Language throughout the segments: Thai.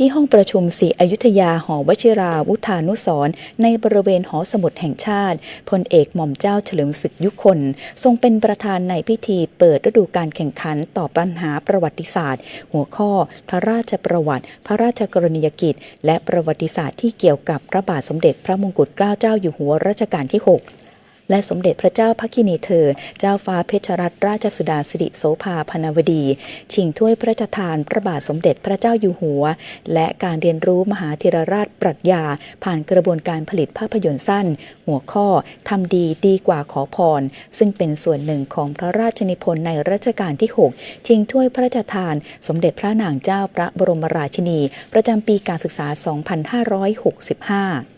ที่ห้องประชุมศรีอยุธยาหอวชิราวุธานุสรในบริเวณหอสมุดแห่งชาติพลเอกหม่อมเจ้าเฉลิมศึกยุคน ทรงเป็นประธานในพิธีเปิดฤดูการแข่งขันต่อปัญหาประวัติศาสตร์ หัวข้อ พระราชประวัติ พระราชกรณียกิจ และประวัติศาสตร์ที่เกี่ยวกับพระบาทสมเด็จพระมงกุฎเกล้าเจ้าอยู่หัวรัชกาลที่ 6 และสมเด็จพระเจ้าพักคินีเธอ เจ้าฟ้าเพชรรัตนราชสุดาสิริโสภาพนวดี ชิงถ้วยพระราชทานพระบาทสมเด็จพระเจ้าอยู่หัว และการเรียนรู้มหาธีรราชปรัชญา ผ่านกระบวนการผลิตภาพยนตร์สั้น หัวข้อทำดีดีกว่าขอพร ซึ่งเป็นส่วนหนึ่งของพระราชนิพนธ์ในรัชกาลที่ 6 ชิงถ้วยพระราชทาน สมเด็จพระนางเจ้าพระบรมราชินี ประจำปีการศึกษา 2565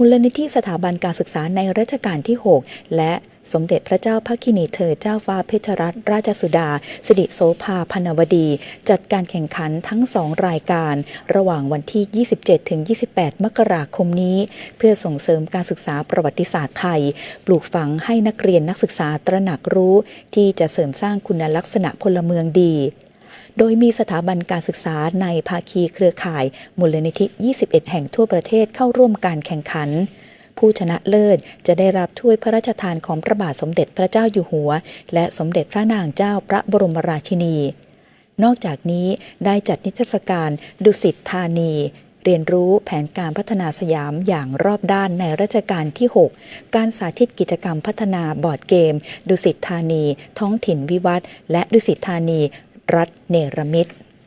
มูลนิธิสถาบันการศึกษาในรัชกาลที่ 6 และสมเด็จพระเจ้าพักคินีเธอเจ้าฟ้าเพชรรัตนราชสุดา สิริโสภาพนวดี จัดการแข่งขันทั้งสองรายการ ระหว่างวันที่ 27-28 มกราคมนี้ เพื่อส่งเสริมการศึกษาประวัติศาสตร์ไทย ปลูกฝังให้นักเรียนนักศึกษาตระหนักรู้ ที่จะเสริมสร้างคุณลักษณะพลเมืองดี โดยมีสถาบันการศึกษาในภาคีเครือข่ายมูลนิธิ 21 แห่งทั่วประเทศเข้าร่วมการแข่งขัน ผู้ชนะเลิศจะได้รับถ้วยพระราชทานของพระบาทสมเด็จพระเจ้าอยู่หัว และสมเด็จพระนางเจ้าพระบรมราชินี นอกจากนี้ได้จัดนิทรรศการดุสิตธานีเรียนรู้แผนการพัฒนาสยามอย่างรอบด้านในรัชกาลที่ 6 การสาธิตกิจกรรมพัฒนาบอร์ดเกม ดุสิตธานี ท้องถิ่นวิวัฒน์และดุสิตธานี รัฐเนรมิตร